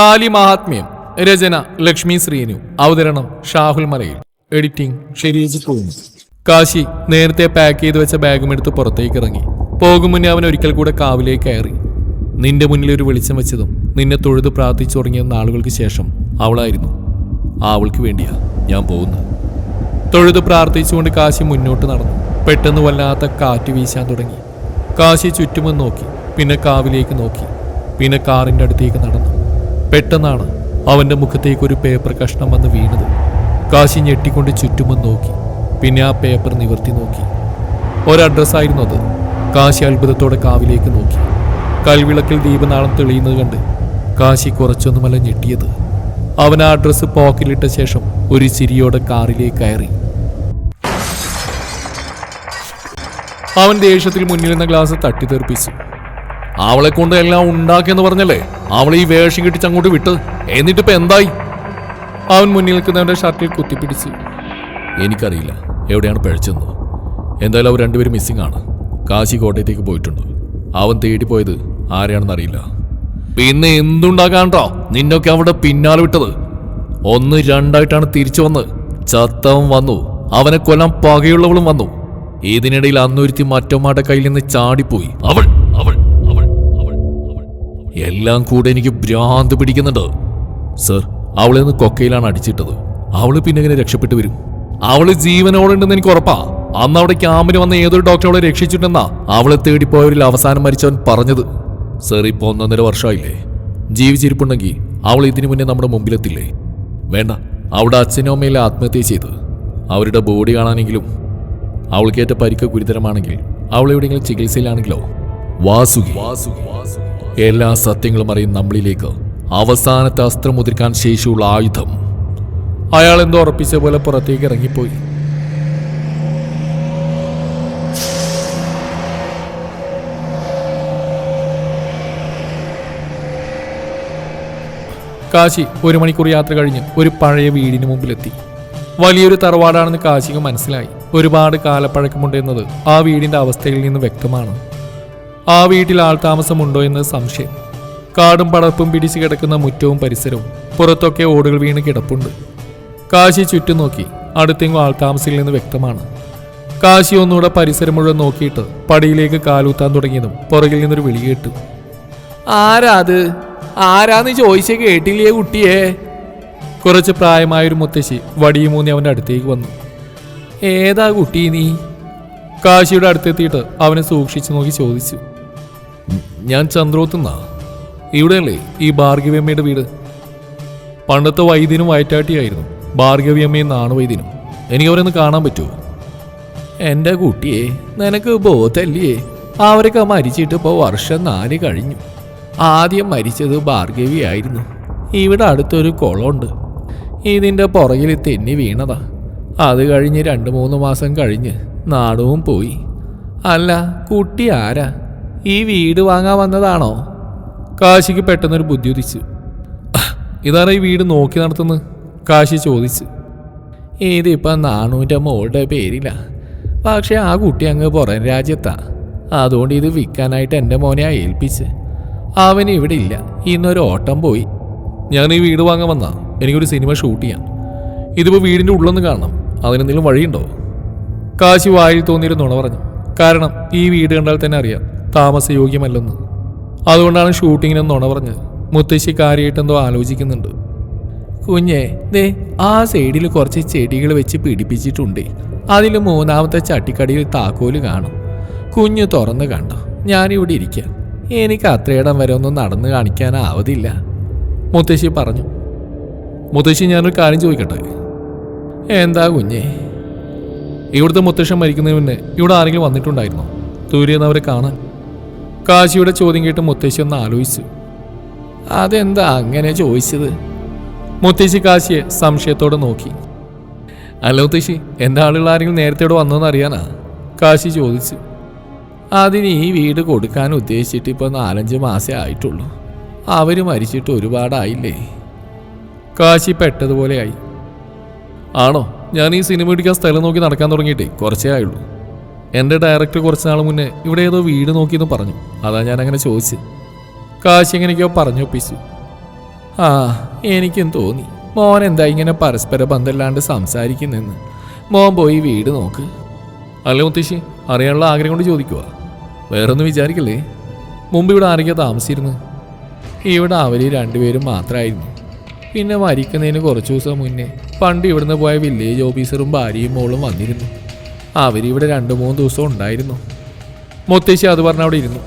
താലി മഹാത്മ്യം രചന ലക്ഷ്മി ശ്രീനു. അവതരണം ഷാഹുൽ മലയിൽ. എഡിറ്റിംഗ് ഷെരീജ് കാശി നേരത്തെ പാക്ക് ചെയ്ത് വെച്ച ബാഗും എടുത്ത് പുറത്തേക്ക് ഇറങ്ങി. പോകും മുന്നേ അവൻ ഒരിക്കൽ കൂടെ കാവിലേക്ക് കയറി. നിന്റെ മുന്നിൽ ഒരു വെളിച്ചം വെച്ചതും നിന്നെ തൊഴുത് പ്രാർത്ഥിച്ചു തുടങ്ങിയ നാളുകൾക്ക് ശേഷം അവളായിരുന്നു. അവൾക്ക് വേണ്ടിയാ ഞാൻ പോകുന്നത്. തൊഴുത് പ്രാർത്ഥിച്ചുകൊണ്ട് കാശി മുന്നോട്ട് നടന്നു. പെട്ടെന്ന് വല്ലാത്ത കാറ്റ് വീശാൻ തുടങ്ങി. കാശി ചുറ്റുമെന്ന് നോക്കി. പിന്നെ കാവിലേക്ക് നോക്കി. പിന്നെ കാറിന്റെ അടുത്തേക്ക് നടന്നു. പെട്ടെന്നാണ് അവന്റെ മുഖത്തേക്ക് ഒരു പേപ്പർ കഷ്ണം വന്ന് വീണത്. കാശി ഞെട്ടിക്കൊണ്ട് ചുറ്റുമെന്ന് നോക്കി. പിന്നെ ആ പേപ്പർ നിവർത്തി നോക്കി. ഒരഡ്രസ്സായിരുന്നു അത്. കാശി അത്ഭുതത്തോടെ കാവിലേക്ക് നോക്കി. കൽവിളക്കിൽ ദീപനാളം തെളിയുന്നത് കണ്ട് കാശി കുറച്ചൊന്നുമല്ല ഞെട്ടിയത്. അവൻ ആ അഡ്രസ്സ് പോക്കറ്റിലിട്ട ശേഷം ഒരു ചിരിയോടെ കാറിലേക്ക് കയറി. അവൻ ദേഷ്യത്തിൽ മുന്നിൽ നിന്ന ഗ്ലാസ് തട്ടിത്തെറിപ്പിച്ചു. അവളെ കൊണ്ട് എല്ലാം ഉണ്ടാക്കിയെന്ന് പറഞ്ഞല്ലേ? അവൾ ഈ വേഷം കിട്ടിച്ച് അങ്ങോട്ട് വിട്ട് എന്നിട്ടിപ്പോ എന്തായി? അവൻ മുന്നിൽ നിൽക്കുന്നവന്റെ ഷർട്ടിൽ കുത്തിപ്പിടിച്ച്. എനിക്കറിയില്ല എവിടെയാണ് പിഴച്ചെന്ന്. എന്തായാലും അവർ രണ്ടുപേരും മിസ്സിംഗ് ആണ്. കാശി കോട്ടയത്തേക്ക് പോയിട്ടുണ്ട്? അവൻ തേടിപ്പോയത് ആരെയാണെന്ന് അറിയില്ല. പിന്നെ എന്തുണ്ടാക്കാണ്ടോ നിന്നൊക്കെ അവിടെ പിന്നാലെ വിട്ടത്? ഒന്ന് രണ്ടായിട്ടാണ് തിരിച്ചു വന്ന് ചത്തവൻ വന്നു. അവനെ കൊല്ലാൻ പകയുള്ളവളും വന്നു. ഇതിനിടയിൽ അന്നൊരുത്തി മറ്റൊമാടെ കയ്യിൽ നിന്ന് ചാടിപ്പോയി. അവൾ എല്ലാം കൂടെ എനിക്ക് ഭ്രാന്ത് പിടിക്കുന്നുണ്ട്. സർ അവളെ ഒന്ന് കൊക്കയിലാണ് അടിച്ചിട്ടത്. അവൾ പിന്നെ ഇങ്ങനെ രക്ഷപ്പെട്ടു വരും? അവൾ ജീവനോടുണ്ടെന്ന് എനിക്ക് ഉറപ്പാ. അന്ന് അവിടെ ക്യാമ്പിന് വന്ന ഏതൊരു ഡോക്ടർ അവളെ രക്ഷിച്ചിട്ടെന്നാ അവളെ തേടിപ്പോയവരിൽ അവസാനം മരിച്ചവൻ പറഞ്ഞത്. സർ ഇപ്പൊ ഒന്നൊന്നര വർഷമായില്ലേ? ജീവിച്ചിരിപ്പുണ്ടെങ്കിൽ അവൾ ഇതിനു മുന്നേ നമ്മുടെ മുമ്പിലെത്തില്ലേ? വേണ്ട അവിടെ അച്ഛനും അമ്മയിലെ ആത്മഹത്യ ചെയ്ത്. അവരുടെ ബോഡി കാണാനെങ്കിലും അവൾക്കേറ്റ പരിക്ക് ഗുരുതരമാണെങ്കിൽ അവൾ എവിടെയെങ്കിലും ചികിത്സയിലാണെങ്കിലോ? വാസുകി. എല്ലാ സത്യങ്ങളും അറിയും നമ്മളിലേക്ക് അവസാനത്തെ അസ്ത്രം മുതിർക്കാൻ ശേഷിയുള്ള ആയുധം. അയാൾ എന്തോ ഉറപ്പിച്ച പോലെ പുറത്തേക്ക് ഇറങ്ങിപ്പോയി. കാശി ഒരു മണിക്കൂർ യാത്ര കഴിഞ്ഞ് ഒരു പഴയ വീടിന് മുമ്പിലെത്തി. വലിയൊരു തറവാടാണെന്ന് കാശിക്ക് മനസ്സിലായി. ഒരുപാട് കാലപ്പഴക്കമുണ്ട് എന്നത് ആ വീടിന്റെ അവസ്ഥയിൽ നിന്ന് വ്യക്തമാണ്. ആ വീട്ടിൽ ആൾ താമസമുണ്ടോ എന്ന് സംശയം. കാടും പടർപ്പും പിടിച്ചു കിടക്കുന്ന മുറ്റവും പരിസരവും പുറത്തൊക്കെ ഓടുകൾ വീണ് കിടപ്പുണ്ട്. കാശി ചുറ്റും നോക്കി അടുത്തെങ്ങും ആൾതാമസത്തിൽ നിന്ന് വ്യക്തമാണ്. കാശി ഒന്നുകൂടെ പരിസരം മുഴുവൻ നോക്കിയിട്ട് പടിയിലേക്ക് കാലൂത്താൻ തുടങ്ങിയതും പുറകിൽ നിന്നൊരു വിളി കേട്ടു. ആരാ അത്? ആരാന്ന് ചോദിച്ചേ കേട്ടില്ലേ കുട്ടിയെ? കുറച്ച് പ്രായമായൊരു മുത്തശ്ശി വടിയുമൂന്നി അവന്റെ അടുത്തേക്ക് വന്നു. ഏതാ കുട്ടി നീ? കാശിയുടെ അടുത്തെത്തിയിട്ട് അവനെ സൂക്ഷിച്ചു നോക്കി ചോദിച്ചു. ഞാൻ ചന്ദ്രോത്തുന്നാ. ഇവിടെയല്ലേ ഈ ഭാർഗവിയമ്മയുടെ വീട്? പണ്ടത്തെ വൈദ്യനും വയറ്റാട്ടിയായിരുന്നു. ഭാർഗവിയമ്മയും നാണുവൈദ്യനും. എനിക്ക് അവരൊന്ന് കാണാൻ പറ്റുമോ? എന്റെ കുട്ടിയെ നിനക്ക് ബോധല്ലേ അവരൊക്കെ മരിച്ചിട്ട് ഇപ്പോൾ വർഷം നാല് കഴിഞ്ഞു. ആദ്യം മരിച്ചത് ഭാർഗവിയായിരുന്നു. ഇവിടെ അടുത്തൊരു കുളമുണ്ട്. ഇതിന്റെ പുറകിൽ തെന്നി വീണതാ. അത് കഴിഞ്ഞ് രണ്ട് മൂന്ന് മാസം കഴിഞ്ഞ് നാടവും പോയി. അല്ല കുട്ടി ആരാ? ഈ വീട് വാങ്ങാൻ വന്നതാണോ? കാശിക്ക് പെട്ടെന്നൊരു ബുദ്ധി ഉദിച്ചു. ഇതാണ് ഈ വീട് നോക്കി നടത്തുന്നത്? കാശി ചോദിച്ചു. ഇതിപ്പം നാണൂന്റെ മോളുടെ പേരിലാ. പക്ഷെ ആ കുട്ടി അങ്ങ് പുറം രാജ്യത്താണ് അതുകൊണ്ട് ഇത് വിൽക്കാനായിട്ട് എന്റെ മോനെ ഏൽപ്പിച്ച്. അവൻ ഇവിടെ ഇല്ല. ഇന്നൊരു ഓട്ടം പോയി. ഞാൻ ഈ വീട് വാങ്ങാൻ വന്നാ. എനിക്കൊരു സിനിമ ഷൂട്ട് ചെയ്യാം. ഇതിപ്പോൾ വീടിന്റെ ഉള്ളൊന്ന് കാണണം. അതിനെന്തെങ്കിലും വഴിയുണ്ടോ? കാശി വായിൽ തോന്നിയിരുന്നു പറഞ്ഞു. കാരണം ഈ വീട് കണ്ടാൽ തന്നെ അറിയാം. താമസയോഗ്യമല്ലെന്ന്. അതുകൊണ്ടാണ് ഷൂട്ടിങ്ങിന് നുണ പറഞ്ഞത് മുത്തശ്ശി കാര്യമായിട്ട് എന്തോ ആലോചിക്കുന്നുണ്ട്. കുഞ്ഞേ ദേ ആ സൈഡിൽ കുറച്ച് ചെടികൾ വെച്ച് പിടിപ്പിച്ചിട്ടുണ്ട്. അതിൽ മൂന്നാമത്തെ ചട്ടിക്കടിയിൽ താക്കോൽ കാണും. കുഞ്ഞ് തുറന്ന് കണ്ടോ ഞാനിവിടെ ഇരിക്കാം. എനിക്ക് അത്രയിടം വരെ ഒന്നും നടന്നു കാണിക്കാനാവതില്ല. മുത്തശ്ശി പറഞ്ഞു. മുത്തശ്ശി ഞാനൊരു കാര്യം ചോദിക്കട്ടെ? എന്താ കുഞ്ഞേ? ഇവിടുത്തെ മുത്തശ്ശൻ മരിക്കുന്നതിന് മുന്നേ ഇവിടെ ആരെങ്കിലും വന്നിട്ടുണ്ടായിരുന്നോ? അവരെ കാണാൻ? കാശിയുടെ ചോദ്യം കേട്ട് മുത്തശ്ശി ഒന്ന് ആലോചിച്ചു. അതെന്താ അങ്ങനെ ചോദിച്ചത്? മുത്തശ്ശി കാശിയെ സംശയത്തോടെ നോക്കി. അല്ല മുത്തശ്ശി എന്റെ ആളുകൾ ആരെങ്കിലും നേരത്തെ ഇവിടെ വന്നതെന്ന് അറിയാനാ? കാശി ചോദിച്ചു. അതിന് ഈ വീട് കൊടുക്കാൻ ഉദ്ദേശിച്ചിട്ട് ഇപ്പോൾ നാലഞ്ച് മാസേ ആയിട്ടുള്ളൂ. അവർ മരിച്ചിട്ട് ഒരുപാടായില്ലേ? കാശി പെട്ടതുപോലെയായി ആണോ? ഞാൻ ഈ സിനിമ ഇടിക്കാൻ സ്ഥലം നോക്കി നടക്കാൻ തുടങ്ങിയിട്ടേ കുറച്ചേ ആയുള്ളൂ. എന്റെ ഡയറക്ടർ കുറച്ച് നാൾ മുന്നേ ഇവിടെ ഏതോ വീട് നോക്കിയെന്ന് പറഞ്ഞു. അതാ ഞാൻ അങ്ങനെ ചോദിച്ചു. കാശി എങ്ങനെയൊക്കെയോ പറഞ്ഞൊപ്പിച്ചു ആ എനിക്കും തോന്നി. മോൻ എന്താ ഇങ്ങനെ പരസ്പര ബന്ധമില്ലാണ്ട് സംസാരിക്കുന്നെന്ന്. മോൻ പോയി വീട് നോക്ക്. അല്ല മുത്തശ്ശി? അറിയാനുള്ള ആഗ്രഹം കൊണ്ട് ചോദിക്കുക വേറൊന്നും വിചാരിക്കല്ലേ? മുമ്പ് ഇവിടെ ആരൊക്കെയാ താമസിച്ചിരുന്നു. ഇവിടെ അവർ രണ്ടുപേരും മാത്രമായിരുന്നു പിന്നെ മരിക്കുന്നതിന് കുറച്ച് ദിവസം മുന്നേ പണ്ട് ഇവിടുന്ന് പോയ വില്ലേജ് ഓഫീസറും ഭാര്യയും മോളും വന്നിരുന്നു. അവരിവിടെ രണ്ട് മൂന്ന് ദിവസം ഉണ്ടായിരുന്നു. മുത്തശ്ശി അത് പറഞ്ഞ അവിടെ ഇരുന്നു.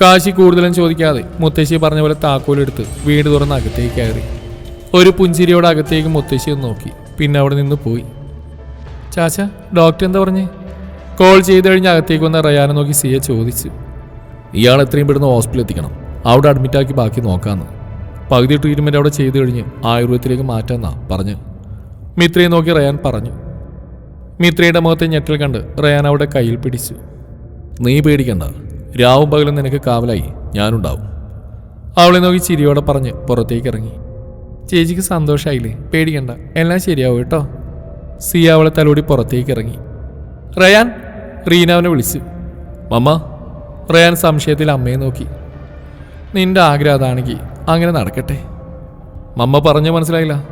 കാശി കൂടുതലും ചോദിക്കാതെ മുത്തശ്ശി പറഞ്ഞ പോലെ താക്കോലെടുത്ത് വീട് തുറന്ന് അകത്തേക്ക് കയറി. ഒരു പുഞ്ചിരിയോട് അകത്തേക്ക് മുത്തശ്ശി ഒന്ന് നോക്കി. പിന്നെ അവിടെ നിന്ന് പോയി. ചാച്ച ഡോക്ടർ എന്താ പറഞ്ഞേ? കോൾ ചെയ്ത് കഴിഞ്ഞ് അകത്തേക്ക് വന്ന റയാനെ നോക്കി സിയെ ചോദിച്ചു. ഇയാൾ എത്രയും പെട്ടെന്ന് ഹോസ്പിറ്റലിൽ എത്തിക്കണം. അവിടെ അഡ്മിറ്റാക്കി ബാക്കി നോക്കാമെന്ന് പകുതി ട്രീറ്റ്മെന്റ് അവിടെ ചെയ്തു കഴിഞ്ഞ് ആയുർവേദത്തിലേക്ക് മാറ്റാമെന്നാണ് പറഞ്ഞു. മിത്രയെ നോക്കി റയാൻ പറഞ്ഞു. മിത്രയുടെ മുഖത്തെ ഞെട്ടൽ കണ്ട് റയാൻ അവിടെ കയ്യിൽ പിടിച്ചു. നീ പേടിക്കണ്ട. രാവും പകലും നിനക്ക് കാവലായി. ഞാനുണ്ടാവും. അവളെ നോക്കി ചിരിയോടെ പറഞ്ഞ് പുറത്തേക്ക് ഇറങ്ങി. ചേച്ചിക്ക് സന്തോഷമായില്ലേ പേടിക്കണ്ട. എല്ലാം ശരിയാവും കേട്ടോ. സിയ അവളെ തലോടി പുറത്തേക്ക് ഇറങ്ങി. റയാൻ? റീന അവനെ വിളിച്ചു. മമ്മ. റയാൻ സംശയത്തിൽ അമ്മയെ നോക്കി. നിന്റെ ആഗ്രഹം അതാണെങ്കിൽ അങ്ങനെ നടക്കട്ടെ. മമ്മ പറഞ്ഞു മനസ്സിലായില്ല.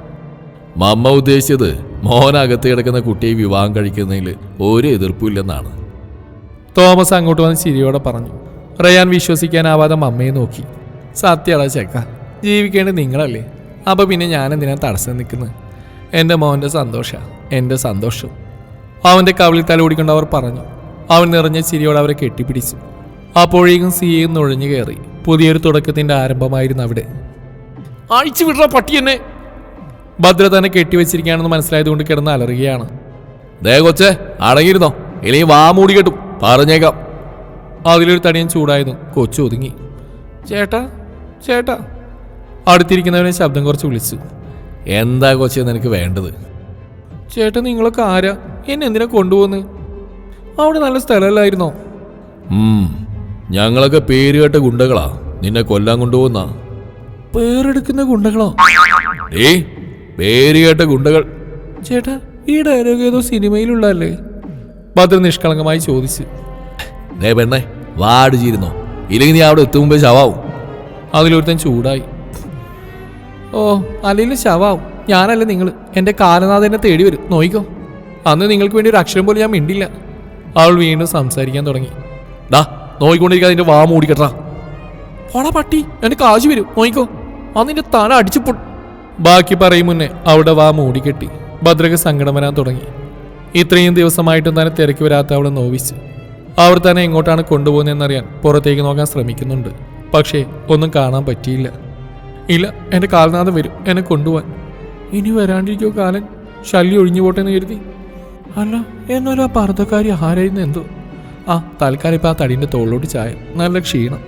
മമ്മ ഉദ്ദേശിച്ചത് മോനകത്ത് കിടക്കുന്ന കുട്ടിയെ വിവാഹം കഴിക്കുന്നതിൽ ഒരു എതിർപ്പില്ലെന്നാണ് തോമസ് അങ്ങോട്ട് വന്ന് ചിരിയോടെ പറഞ്ഞു റയാൻ വിശ്വസിക്കാനാവാതെ അമ്മയെ നോക്കി. സത്യടാ ചേക്ക ജീവിക്കേണ്ടത് നിങ്ങളല്ലേ. അപ്പോൾ പിന്നെ ഞാൻ എന്തിനാ തടസ്സം നിൽക്കുന്നത്? എന്റെ മോന്റെ സന്തോഷ എന്റെ സന്തോഷം. അവന്റെ കവിളിൽ തലോടിക്കൊണ്ട് അവർ പറഞ്ഞു. അവൻ നിറഞ്ഞ ചിരിയോടെ അവരെ കെട്ടിപ്പിടിച്ചു. അപ്പോഴേക്കും സിയും നുഴഞ്ഞു കയറി. പുതിയൊരു തുടക്കത്തിന്റെ ആരംഭമായിരുന്നു അവിടെ. അഴിച്ചു വിടുന്ന പട്ടി എന്നെ. ഭദ്ര തന്നെ കെട്ടിവെച്ചിരിക്കുകയാണെന്ന് മനസ്സിലായതുകൊണ്ട് കിടന്ന് അലറുകയാണ്. ദേ കൊച്ചേ അടങ്ങിയിരുന്നോ? ഇനി വാ മൂടി കെട്ടും. പറഞ്ഞേക്കാം. അതിലൊരു തടിയൻ ചൂടായതും കൊച്ചു ഒതുങ്ങി. ചേട്ടാ ചേട്ടാ. അടുത്തിരിക്കുന്നവനെ ശബ്ദം കുറച്ച് വിളിച്ചു. എന്താ കൊച്ചേ നിനക്ക് വേണ്ടത്? ചേട്ടൻ നിങ്ങളൊക്കെ ആരാ? എന്നെ എന്തിനാ കൊണ്ടുപോകുന്നത് അവിടെ നല്ല സ്ഥലമല്ലായിരുന്നോ? ഞങ്ങളൊക്കെ പേര് കേട്ട ഗുണ്ടകളാ. നിന്നെ കൊല്ലാൻ കൊണ്ടുപോകുന്ന. പേരെടുക്കുന്ന ഗുണ്ടകളോ? ഏ പേര് കേട്ട ഗുണ്ടകൾ. ചേട്ടാ ഈ ഡയലോഗ് ഏതോ സിനിമയിലുള്ളല്ലേ ഭദ്ര നിഷ്കളങ്കമായി ചോദിച്ചു. ദേ പെണ്ണേ വാടിച്ചിരുന്നോ ഇല്ലെങ്കിൽ നീ അവിടെ എത്തും മുമ്പേ ശവാവും അതിലൊരുത്തൻ ചൂടായി. ഓ അല്ലെങ്കിൽ ശവാവും ഞാനല്ല നിങ്ങൾ എന്റെ കാലനാഥനെ തേടി വരും. നോയിക്കോ. അന്ന് നിങ്ങൾക്ക് വേണ്ടി ഒരു അക്ഷരം പോലും ഞാൻ മിണ്ടില്ല. അവൾ വീണ്ടും സംസാരിക്കാൻ തുടങ്ങി. ഡാ നോയിക്കൊണ്ടിരിക്കാതെ അതിന്റെ വാ മൂടിക്കട്ടാ. പോടാ പട്ടി എന്റെ കാശ് വരും. നോയിക്കോ. അന്ന് എന്റെ തല അടിച്ചു പൊ ബാക്കി പറയും മുന്നേ അവിടെ വാ മൂടിക്കെട്ടി ഭദ്രക്ക് സങ്കടം വരാൻ തുടങ്ങി. ഇത്രയും ദിവസമായിട്ടും തന്നെ തിരക്കി വരാത്ത അവളെ നോവിച്ചു. അവർ തന്നെ എങ്ങോട്ടാണ് കൊണ്ടുപോകുന്നതെന്നറിയാൻ പുറത്തേക്ക് നോക്കാൻ ശ്രമിക്കുന്നുണ്ട്. പക്ഷേ ഒന്നും കാണാൻ പറ്റിയില്ല. ഇല്ല എന്റെ കാലനാഥം വരും എന്നെ കൊണ്ടുപോവാൻ. ഇനി വരാണ്ടിരിക്കോ കാലൻ? ശല്യം ഒഴിഞ്ഞു പോട്ടെ എന്ന് കരുതി. അല്ല എന്നാലും ആ പർദ്ധക്കാരി ആരായിരുന്നു എന്തോ? ആ തൽക്കാലം ഇപ്പം ആ തടീന്റെ തോളിലോട്ട് ചായ. നല്ല ക്ഷീണം.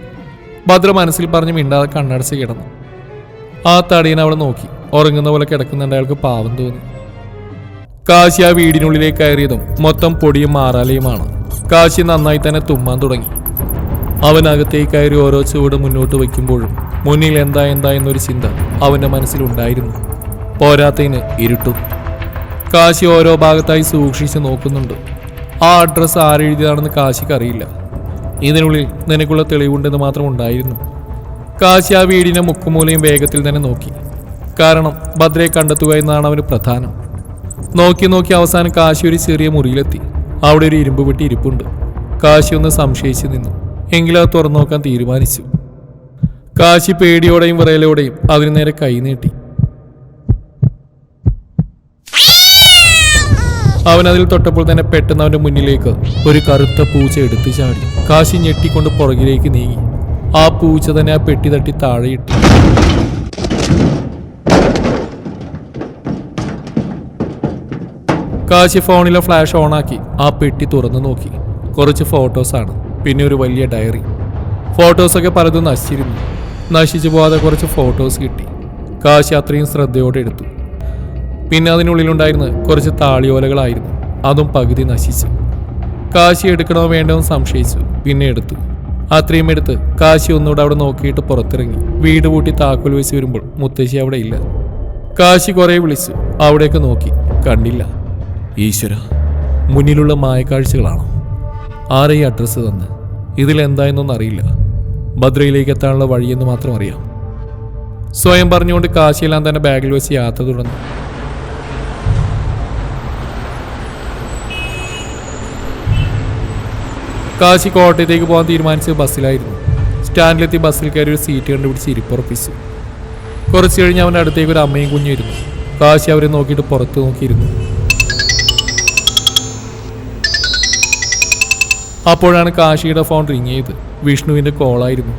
ഭദ്ര മനസ്സിൽ പറഞ്ഞ് മിണ്ടാതെ കണ്ണടച്ച് കിടന്നു. ആ തടീനെ അവളെ നോക്കി. ഉറങ്ങുന്ന പോലെ കിടക്കുന്നുണ്ട്. അയാൾക്ക് പാവം തോന്നി. കാശി ആ വീടിനുള്ളിലേക്ക് കയറിയതും മൊത്തം പൊടിയും മാറാലയുമാണ്. കാശി നന്നായി തന്നെ തുമ്മാൻ തുടങ്ങി. അവനകത്തേക്ക് കയറി ഓരോ ചുവട് മുന്നോട്ട് വയ്ക്കുമ്പോഴും മുന്നിൽ എന്താ എന്താ എന്നൊരു ചിന്ത അവന്റെ മനസ്സിലുണ്ടായിരുന്നു പോരാത്തതിന് ഇരുട്ടും. കാശി ഓരോ ഭാഗത്തായി സൂക്ഷിച്ച് നോക്കുന്നുണ്ട്. ആ അഡ്രസ്സ് ആരെഴുതിയതാണെന്ന് കാശിക്ക് അറിയില്ല ഇതിനുള്ളിൽ നിനക്കുള്ള തെളിവുണ്ടെന്ന് മാത്രം ഉണ്ടായിരുന്നു. കാശി ആ വീടിന്റെ മുക്കുമൂലയും വേഗത്തിൽ തന്നെ നോക്കി. കാരണം ഭദ്രയെ കണ്ടെത്തുക എന്നതാണ് അവന് പ്രധാനം. നോക്കി നോക്കി അവസാനം കാശി ഒരു ചെറിയ മുറിയിലെത്തി. അവിടെ ഒരു ഇരുമ്പ് പെട്ടി ഇരിപ്പുണ്ട്. കാശി ഒന്ന് സംശയിച്ചു നിന്നു. എങ്കിലും അത് തുറന്നു നോക്കാൻ തീരുമാനിച്ചു. കാശി പേടിയോടെയും വിറയലോടെയും അതിനു നേരെ കൈനീട്ടി അവൻ അതിൽ തൊട്ടപ്പോൾ തന്നെ പെട്ടെന്ന് അവന്റെ മുന്നിലേക്ക് ഒരു കറുത്ത പൂച്ച എടുത്തു ചാടി. കാശി ഞെട്ടിക്കൊണ്ട് പുറകിലേക്ക് നീങ്ങി. ആ പൂച്ച തന്നെ ആ പെട്ടി തട്ടി താഴെയിട്ടു കാശി ഫോണിലെ ഫ്ലാഷ് ഓണാക്കി. ആ പെട്ടി തുറന്നു നോക്കി. കുറച്ച് ഫോട്ടോസാണ് പിന്നെ ഒരു വലിയ ഡയറി ഫോട്ടോസൊക്കെ പലതും നശിച്ചിരുന്നു. നശിച്ചു പോകാതെ കുറച്ച് ഫോട്ടോസ് കിട്ടി. കാശി അത്രയും ശ്രദ്ധയോടെ എടുത്തു. പിന്നെ അതിനുള്ളിലുണ്ടായിരുന്ന കുറച്ച് താളിയോലകളായിരുന്നു. അതും പകുതി നശിച്ചു. കാശി എടുക്കണോ വേണ്ടോ സംശയിച്ചു. പിന്നെ എടുത്തു. അത്രയും എടുത്ത് കാശി ഒന്നുകൂടെ അവിടെ നോക്കിയിട്ട് പുറത്തിറങ്ങി. വീട് പൂട്ടി താക്കോൽ വെച്ച് വരുമ്പോൾ മുത്തശ്ശി അവിടെ ഇല്ല. കാശി കുറെ വിളിച്ചു. അവിടേക്ക് നോക്കി. കണ്ടില്ല. ഈശ്വര മുന്നിലുള്ള മായക്കാഴ്ചകളാണ്? ആരെ ഈ അഡ്രസ്സ് തന്ന്? ഇതിൽ എന്തായെന്നൊന്നും അറിയില്ല ഭദ്രയിലേക്ക് എത്താനുള്ള വഴിയെന്ന് മാത്രം അറിയാം. സ്വയം പറഞ്ഞുകൊണ്ട് കാശിയെല്ലാം തന്നെ ബാഗിൽ വെച്ച് യാത്ര തുടർന്നു. കാശി കോട്ടയത്തേക്ക് പോകാൻ തീരുമാനിച്ചത് ബസ്സിലായിരുന്നു. സ്റ്റാൻഡിലെത്തി ബസ്സിൽ കയറി ഒരു സീറ്റ് കണ്ടുപിടിച്ച് ഇരിപ്പുറപ്പിച്ചു. കുറച്ച് കഴിഞ്ഞ് അവന്റെ അടുത്തേക്ക് ഒരു അമ്മയും കുഞ്ഞും ഇരുന്നു. കാശി അവരെ നോക്കിയിട്ട് പുറത്ത് നോക്കിയിരുന്നു. അപ്പോഴാണ് കാശിയുടെ ഫോൺ റിങ് ചെയ്ത് വിഷ്ണുവിന്റെ കോളായിരുന്നു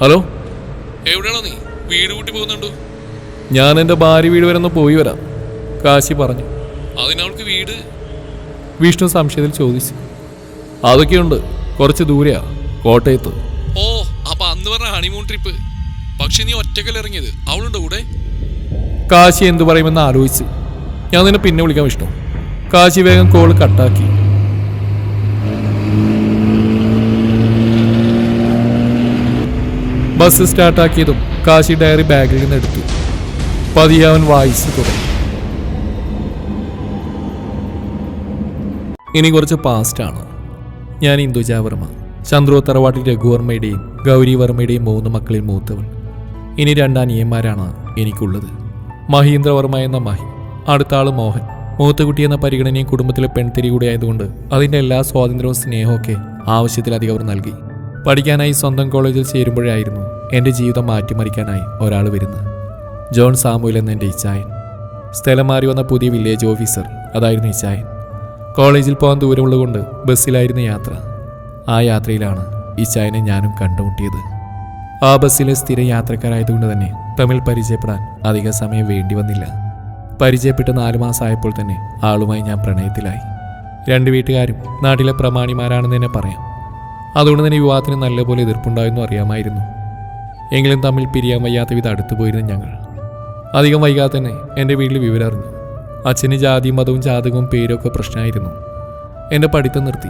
ഹലോ എവിടെയാണോ നീ? വീട് കൂട്ടി പോകുന്നുണ്ടോ? ഞാൻ എന്റെ ഭാര്യ വീട് വരെ ഒന്ന് പോയി വരാം കാശി പറഞ്ഞു. അതിനവൾക്ക് വീട്? വിഷ്ണു സംശയത്തിൽ ചോദിച്ചു. അതൊക്കെയുണ്ട് കുറച്ച് ദൂരെയാ കോട്ടയത്ത്. ഓ അപ്പൊ അന്ന് പറഞ്ഞ ഹണിമൂൺ ട്രിപ്പ് പക്ഷെ നീ ഒറ്റക്കല്ല ഇറങ്ങിയത് അവളുണ്ട് കൂടെ? കാശി എന്തു പറയുമെന്ന് ആലോചിച്ചു ഞാൻ നിന്നെ പിന്നെ വിളിക്കാം വിഷ്ണു. കാശി വേഗം കോൾ കട്ടാക്കി ബസ് സ്റ്റാർട്ടാക്കിയതും കാശി ഡയറി ബാഗിൽ നിന്ന് എടുത്തു. പതിയെ അവൻ വായിച്ചു തുടങ്ങി. ഇനി കുറച്ച് പാസ്റ്റാണ് ഞാൻ ഇന്ദുജ വർമ്മ ചന്ദ്രു തറവാട്ടിൽ രഘുവർമ്മയുടെയും ഗൗരി വർമ്മയുടെയും മൂന്ന് മക്കളിൽ മൂത്തവൾ ഇനി രണ്ട് അനിയന്മാരാണ് എനിക്കുള്ളത്. മഹീന്ദ്രവർമ്മ എന്ന മഹി അടുത്ത ആൾ മോഹൻ. മൂത്തുകുട്ടി എന്ന പരിഗണനയും കുടുംബത്തിലെ പെൺതിരി കൂടി ആയതുകൊണ്ട് അതിന്റെ എല്ലാ സ്വാതന്ത്ര്യവും സ്നേഹമൊക്കെ ആവശ്യത്തിലധികം അവർ നൽകി. പഠിക്കാനായി സ്വന്തം കോളേജിൽ ചേരുമ്പോഴായിരുന്നു എന്റെ ജീവിതം മാറ്റിമറിക്കാനായി ഒരാൾ വരുന്നത്. ജോൺ സാമുൽ എന്ന എന്റെ ഇച്ചായൻ. സ്ഥലം മാറി വന്ന പുതിയ വില്ലേജ് ഓഫീസർ അതായിരുന്നു ഇച്ചായൻ. കോളേജിൽ പോകാൻ ദൂരമുള്ളതുകൊണ്ട് ബസ്സിലായിരുന്നു യാത്ര. ആ യാത്രയിലാണ് ഇച്ചായനെ ഞാനും കണ്ടുമുട്ടിയത്. ആ ബസ്സിലെ സ്ഥിര യാത്രക്കാരായതുകൊണ്ട് തന്നെ തമ്മിൽ പരിചയപ്പെടാൻ അധിക സമയം വേണ്ടി വന്നില്ല. പരിചയപ്പെട്ട് നാലു മാസമായപ്പോൾ തന്നെ ആളുമായി ഞാൻ പ്രണയത്തിലായി. രണ്ട് വീട്ടുകാരും നാട്ടിലെ പ്രമാണിമാരാണെന്ന് തന്നെ പറയാം. അതുകൊണ്ട് തന്നെ വിവാഹത്തിന് നല്ലപോലെ എതിർപ്പുണ്ടായെന്നും അറിയാമായിരുന്നു. എങ്കിലും തമ്മിൽ പിരിയാൻ വയ്യാത്ത വിധം അടുത്തു പോയിരുന്നു ഞങ്ങൾ. അധികം വൈകാതെ തന്നെ എന്റെ വീട്ടിൽ വിവരം അറിഞ്ഞു അച്ഛന് ജാതിയും മതവും ജാതകവും പേരൊക്കെ പ്രശ്നമായിരുന്നു. എന്റെ പഠിത്തം നിർത്തി.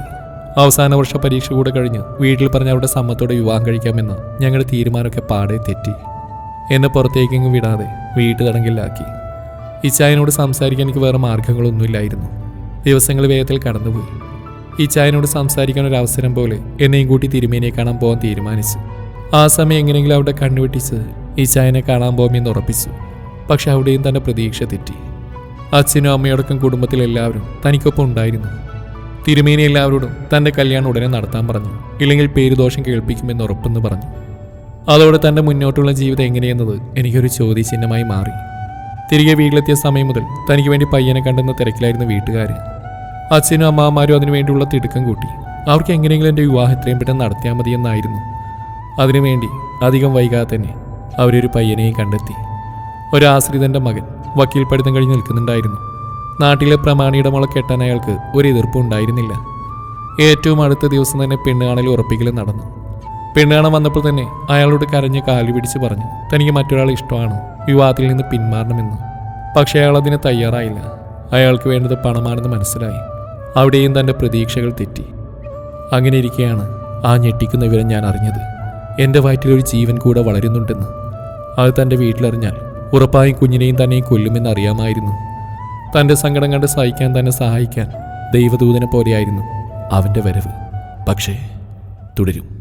അവസാന വർഷ പരീക്ഷ കൂടെ കഴിഞ്ഞ് വീട്ടിൽ പറഞ്ഞ അവരുടെ സമ്മത്തോടെ വിവാഹം കഴിക്കാമെന്ന് ഞങ്ങളുടെ തീരുമാനമൊക്കെ പാടെ തെറ്റി. എന്നെ പുറത്തേക്കെങ്ങും വിടാതെ വീട്ടു തടങ്കലിലാക്കി ഇച്ചായനോട് സംസാരിക്കാൻ എനിക്ക് വേറെ മാർഗങ്ങളൊന്നുമില്ലായിരുന്നു. ദിവസങ്ങൾ വേഗത്തിൽ കടന്നുപോയി. ഇച്ചായനോട് സംസാരിക്കാൻ ഒരു അവസരം പോലെ എന്നെയും കൂട്ടി തിരുമേനിയെ കാണാൻ പോകാൻ തീരുമാനിച്ചു. ആ സമയം എങ്ങനെയെങ്കിലും അവിടെ കണ്ണുവെട്ടിച്ച് ഇച്ചായനെ കാണാൻ പോകുമെന്ന് ഉറപ്പിച്ചു. പക്ഷെ അവിടെയും തന്റെ പ്രതീക്ഷ തെറ്റി. അച്ഛനും അമ്മയോടൊപ്പം കുടുംബത്തിലെല്ലാവരും തനിക്കൊപ്പം ഉണ്ടായിരുന്നു. തിരുമേനി എല്ലാവരോടും തന്റെ കല്യാണം ഉടനെ നടത്താൻ പറഞ്ഞു. ഇല്ലെങ്കിൽ പേരുദോഷം കേൾപ്പിക്കുമെന്ന് ഉറപ്പെന്ന് പറഞ്ഞു. അതോടെ തന്റെ മുന്നോട്ടുള്ള ജീവിതം എങ്ങനെയെന്നത് എനിക്കൊരു ചോദ്യചിഹ്നമായി മാറി. തിരികെ വീട്ടിലെത്തിയ സമയം മുതൽ തനിക്ക് വേണ്ടി പയ്യനെ കണ്ടെന്ന തിരക്കിലായിരുന്നു വീട്ടുകാർ അച്ഛനും അതിനു വേണ്ടിയുള്ള തിടുക്കം കൂട്ടി. അവർക്ക് എങ്ങനെയെങ്കിലും എന്റെ വിവാഹം എത്രയും പെട്ടെന്ന് നടത്തിയാൽ മതിയെന്നായിരുന്നു. അതിനുവേണ്ടി അധികം വൈകാതെ തന്നെ അവരൊരു പയ്യനെയും കണ്ടെത്തി. ഒരാശ്രിതന്റെ മകൻ വക്കീൽ പഠിത്തം കഴിഞ്ഞ് നിൽക്കുന്നുണ്ടായിരുന്നു. നാട്ടിലെ പ്രമാണിയുടെ മുള കെട്ടാൻ അയാൾക്ക് ഒരു എതിർപ്പും ഉണ്ടായിരുന്നില്ല. ഏറ്റവും അടുത്ത ദിവസം തന്നെ പെണ്ണുകാണൽ ഉറപ്പിക്കൽ നടന്നു. പെണ്ണുകാണം വന്നപ്പോൾ തന്നെ അയാളോട് കരഞ്ഞ് കാലു പിടിച്ച് പറഞ്ഞു തനിക്ക് മറ്റൊരാൾ ഇഷ്ടമാണ്. വിവാഹത്തിൽ നിന്ന് പിന്മാറണമെന്ന്. പക്ഷേ അയാൾ അതിന് തയ്യാറായില്ല. അയാൾക്ക് വേണ്ടത് പണമാണെന്ന് മനസ്സിലായി. അവിടെയും തന്റെ പ്രതീക്ഷകൾ തെറ്റി. അങ്ങനെ ഇരിക്കെയാണ് ആ ഞെട്ടിക്കുന്ന വിവരം ഞാൻ അറിഞ്ഞത്. എന്റെ വയറ്റിലൊരു ജീവൻ കൂടെ വളരുന്നുണ്ടെന്ന്. അത് തന്റെ വീട്ടിലറിഞ്ഞാൽ ഉറപ്പായും കുഞ്ഞിനെയും തന്നെയും കൊല്ലുമെന്ന് അറിയാമായിരുന്നു. തന്റെ സങ്കടം കണ്ട് സഹിക്കാൻ തന്നെ സഹായിക്കാൻ ദൈവദൂതനെ പോലെയായിരുന്നു അവന്റെ വരവ്. പക്ഷേ തുടരും.